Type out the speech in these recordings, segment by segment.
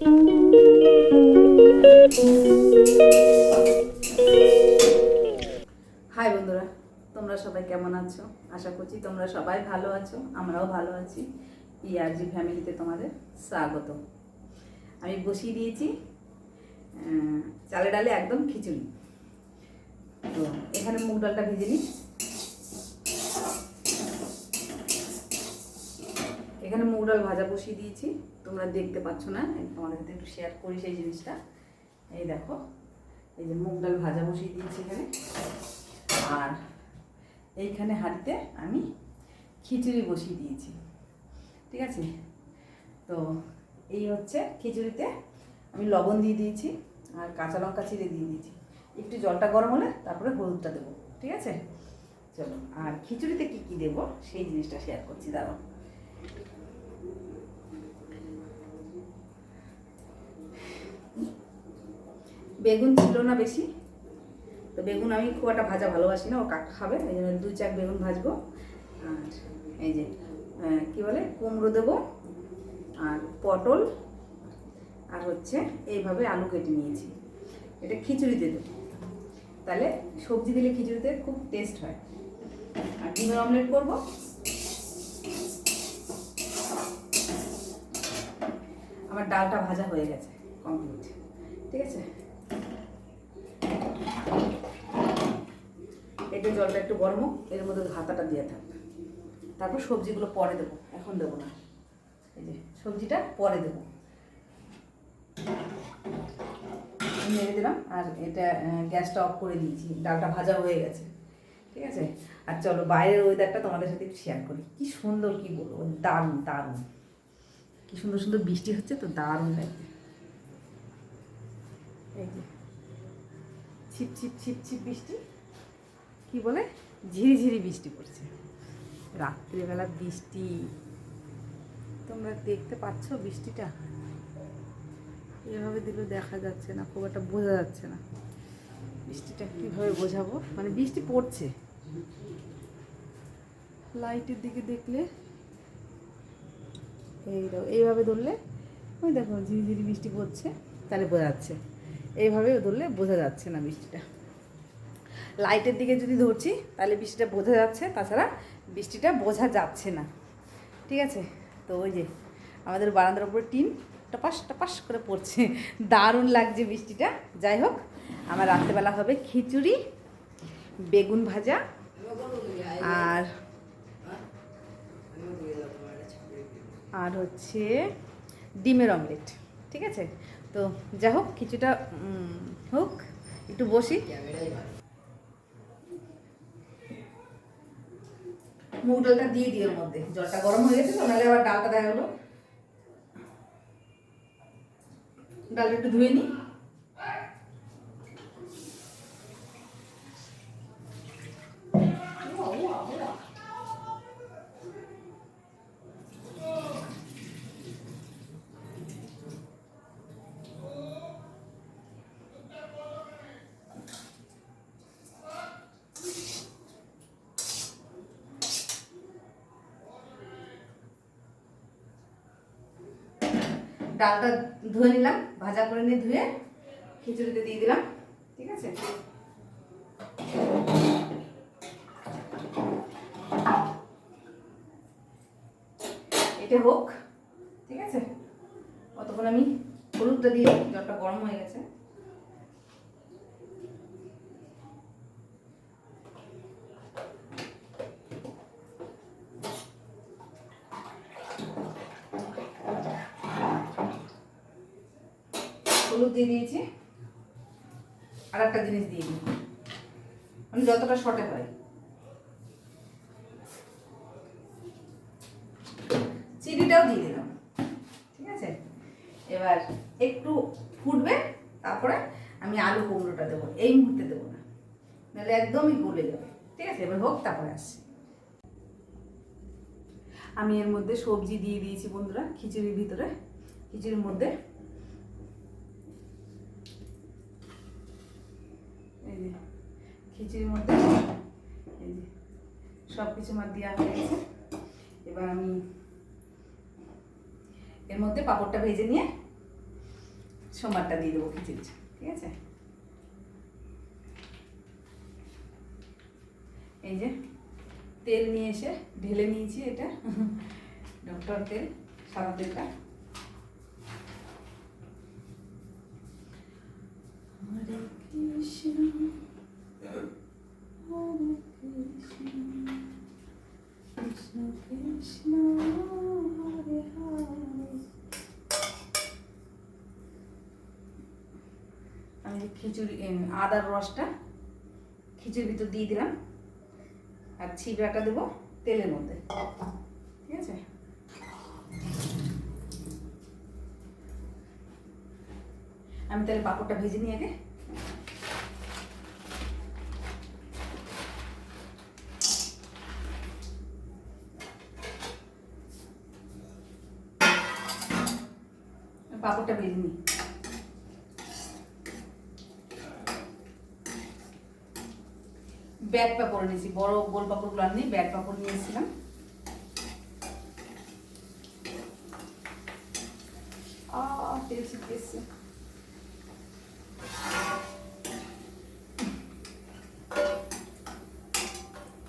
High বন্ধুরা, তোমরা সবাই কেমন আছো? আশা করছি তোমরা সবাই ভালো আছো, আমরাও ভালো আছি। পিআরজি ফ্যামিলিতে তোমাদের স্বাগত। আমি বসিয়ে দিয়েছি চালে ডালে একদম খিচুড়ি। তো এখানে মুগ ডালটা ভেজে নিই। এখানে মুগ ডাল ভাজা বসিয়ে দিয়েছি। তোমরা দেখতে পাচ্ছ না তোমাদের সাথে একটু শেয়ার করি সেই জিনিসটা। এই দেখো, এই যে মুগ ডাল ভাজা বসিয়ে দিয়েছি এখানে। আর এইখানে হাঁড়িতে আমি খিচুড়ি বসিয়ে দিয়েছি। ঠিক আছে? তো এই হচ্ছে খিচুড়িতে আমি লবণ দিয়ে দিয়েছি আর কাঁচা লঙ্কা চিড়ে দিয়ে দিয়েছি। একটু জলটা গরম হলে তারপরে হলুদটা দেবো। ঠিক আছে? চলো, আর খিচুড়িতে কী কী দেবো সেই জিনিসটা শেয়ার করছি, দাঁড়াও। বেগুন ছিল না বেশি। তো বেগুন আমি খুব একটা ভাজা ভালোবাসি না, ও কাকা খাবে, এই জন্য দু চাক বেগুন ভাজবো। আর এই যে কি বলে, কুমড়ো দেবো, আর পটল, আর হচ্ছে এইভাবে আলু কেটে নিয়েছি। এটা খিচুড়িতে দেবো। তাহলে সবজি দিলে খিচুড়িতে খুব টেস্ট হয়। আর ডিমের অমলেট করব। আমার ডালটা ভাজা হয়ে গেছে কমপ্লিট ঠিক আছে? এটা জলটা একটু গরম এর মধ্যে হাতাটা দিয়ে থাকবে তারপর সবজিগুলো পরে দেবো, এখন দেবো না। এই যে, সবজিটা পরে দেবো। মেরে দিলাম, আর এটা গ্যাসটা অফ করে দিয়েছি, ডালটা ভাজা হয়ে গেছে। ঠিক আছে? আর চলো, বাইরের ওয়েদারটা তোমাদের সাথে একটু শেয়ার করি। কি সুন্দর, কি বলব দারুণ দারুণ। কি সুন্দর সুন্দর বৃষ্টি হচ্ছে তো, দারুণ লাগছে। এই যে, ছিপ ছিপ ছিপ ছিপ বৃষ্টি। কি বলে? ঝিরিঝিরি বৃষ্টি পড়ছে। রাত্রিবেলা বৃষ্টি। তোমরা দেখতে পাচ্ছ বৃষ্টিটা? এভাবে দিলেও দেখা যাচ্ছে না, খুব একটা বোঝা যাচ্ছে না। বৃষ্টিটা কীভাবে বোঝাবো? মানে বৃষ্টি পড়ছে। লাইটের দিকে দেখলে এই এইভাবে ধরলে, ওই দেখো ঝিরিঝিরি বৃষ্টি পড়ছে, তাহলে বোঝা যাচ্ছে। এইভাবে ধরলে বোঝা যাচ্ছে না বৃষ্টিটা। লাইটের দিকে যদি ধরছি, তাহলে বৃষ্টিটা বোঝা যাচ্ছে, তাছাড়া বৃষ্টিটা বোঝা যাচ্ছে না। ঠিক আছে? তো ওই যে, আমাদের বারান্দার উপরে টিন, টপাস টপাস করে পড়ছে। দারুণ লাগছে বৃষ্টিটা। যাই হোক, আমার রাত্রেবেলা হবে খিচুড়ি, বেগুন ভাজা আর আর হচ্ছে ডিমের অমলেট। ঠিক আছে? তো যাই হোক কিছুটা হোক, একটু বসি। মুগ দিয়ে দিই এর মধ্যে। জলটা গরম হয়ে গেছে তো, নাহলে আবার ডালটা দেখা গেলো। ডালটা একটু ধুয়ে নিই ডালটা ধুয়ে নিলাম, ভাজা করে নিয়ে ধুয়ে খিচুড়িতে দিয়ে দিলাম, ঠিক আছে? এটা হোক, ঠিক আছে? অতক্ষণ আমি হলুদটা দিয়ে জলটা গরম হয়ে গেছে। হলুদ দিয়ে দিয়েছি। আর একটা জিনিস দিয়ে দিই। মানে যতটা শর্টে হয় চিনিটাও দিয়ে দিলাম। ঠিক আছে? এবার একটু ফুটবে, তারপরে আমি আলু কুমড়োটা দেবো। এই মুহূর্তে দেবো না। নাহলে একদমই গলে যাবে। ঠিক আছে? এবার হোক, তারপরে আসছি। আমি এর মধ্যে সবজি দিয়ে দিয়েছি বন্ধুরা, খিচুড়ির ভিতরে। খিচুড়ির মধ্যে এই যে খিচুড়ির মধ্যে এই যে সব কিছু আমার দেওয়া হয়ে গেছে এবার আমি এর মধ্যে পাঁপড়টা ভেজে নিয়ে সোমবারটা দিয়ে দেবো খিচুড়ি ঠিক আছে? এই যে তেল নিয়ে এসে ঢেলে নিয়েছি এটা। ডক্টর তেল, সাদা তেলটা হরে কৃষ্ণ হরে কৃষ্ণ কৃষ্ণ আমি খিচুড়ি আদার রসটা খিচুড়ির ভিতর দিয়ে দিলাম আর ছিবড়াটা দেবো তেলের মধ্যে, ঠিক আছে? আমি তাহলে পাঁপড়টা ভেজে নিই আগে পাঁপড়টা ভেজে নিই ব্যাগ পাপড় নিয়েছি বড় গোল পাপড়গুলো আনি ব্যাগ পাপড় নিয়েছিলাম।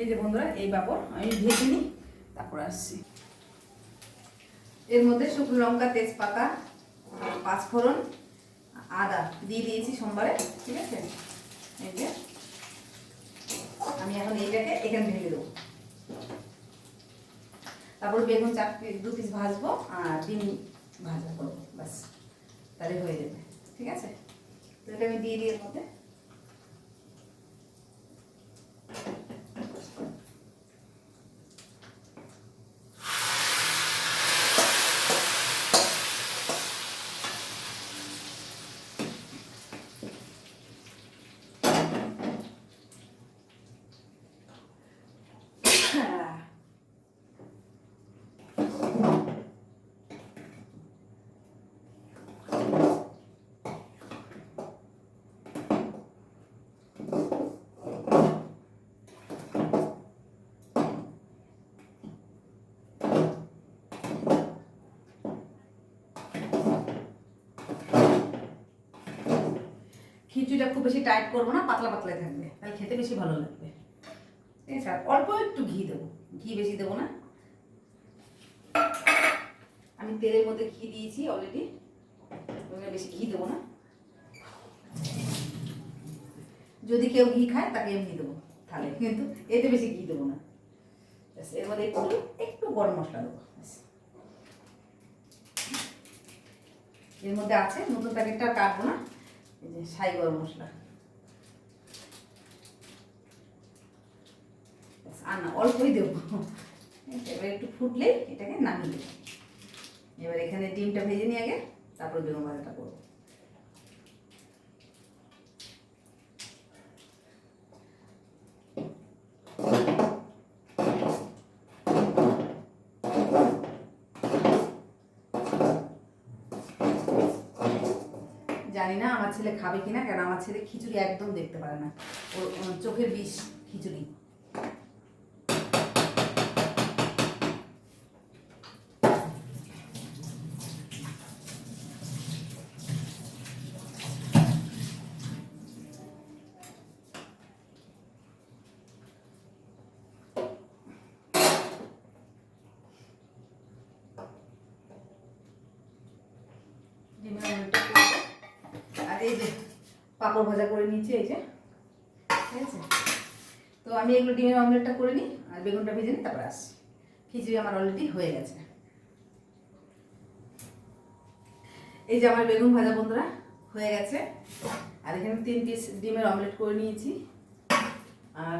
এই যে বন্ধুরা, এই পাপড় আমি ভেজে নিই, তারপর আসছি। এর মধ্যে শুকনো লঙ্কা, তেজপাতা, পাঁচফোড়ন, আদা দিয়ে দিয়েছি সোমবারে, ঠিক আছে? এই যে আমি এখন এইটাকে এখানে ঢেলে দেবো। তারপর বেগুন চার দু পিস ভাজবো আর ডিম ভাজা করব, ব্যাস। তাহলে হয়ে যাবে, ঠিক আছে? তো এটা আমি দিয়ে দিই এর মধ্যে। খিচুড়িটা খুব বেশি টাইট করব না, পাতলা পাতলা থাকবে। তাহলে খেতে বেশি ভালো লাগবে। ঠিক আছে অল্প একটু ঘি দেবো। ঘি বেশি দেবো না। আমি তেলের মধ্যে ঘি দিয়েছি অলরেডি বেশি ঘি দেবো না। যদি কেউ ঘি খায়, তাকে এমনি দেবো। তাহলে কিন্তু এতে বেশি ঘি দেবো না। এর একটু একটু গরম মশলা দেবো। এর মধ্যে আছে, নতুন প্যাকেটটা কাটবো না। এই যে সাই গরম মশলা। আর না, অল্পই দেবো। এবার একটু ফুটলেই এটাকে নামিয়ে দেবো। এবার এখানে ডিমটা ভেজে নিয়ে আগে, তারপর বেগুন ভাজাটা করব। জানি না আমার ছেলে খাবে কিনা, কেন আমার ছেলে খিচুড়ি একদম দেখতে পারে না। ওর চোখের বিষ, খিচুড়ি ডিমের অমলেটটা করব। আর এই যে পাঁপড় ভাজা করে নিয়েছি, এই যে। ঠিক আছে? তো আমি এগুলো ডিমের অমলেটটা করে নিই, আর বেগুনটা ভেজে নিই, তারপর আসছি। খিচুড়ি আমার অলরেডি হয়ে গেছে। এই যে আমার বেগুন ভাজা বন্ধুরা, হয়ে গেছে। আর এখানে তিন পিস ডিমের অমলেট করে নিয়েছি। আর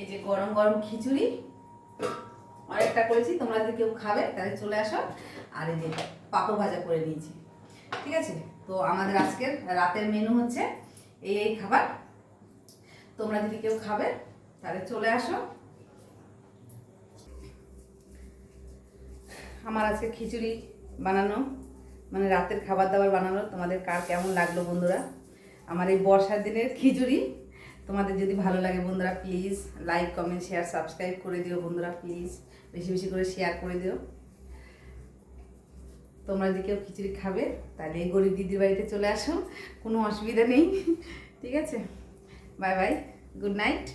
এই যে গরম গরম খিচুড়ি, অনেকটা করেছি, তোমরা যদি কেউ খাবে, তাহলে চলে আসো। আর এই যে পাঁপড় ভাজা করে নিয়েছি। ঠিক আছে? তো আমাদের আজকের রাতের মেনু হচ্ছে এই এই খাবার। তোমরা যদি কেউ খাবে, তাহলে চলে আসো। আমার আজকে খিচুড়ি বানানো মানে রাতের খাবার দাবার বানানো। তোমাদের কার কেমন লাগল বন্ধুরা? আমার এই বর্ষার দিনের খিচুড়ি। তোমাদের যদি ভালো লাগে বন্ধুরা please like comment share subscribe করে দিও বন্ধুরা প্লিজ বেশি বেশি করে শেয়ার করে দিও। তোমরা যদি কেউ খিচুড়ি খাবে, তাহলে এই গরিব দিদির বাড়িতে চলে আসো, কোনো অসুবিধা নেই। ঠিক আছে? Bye bye good night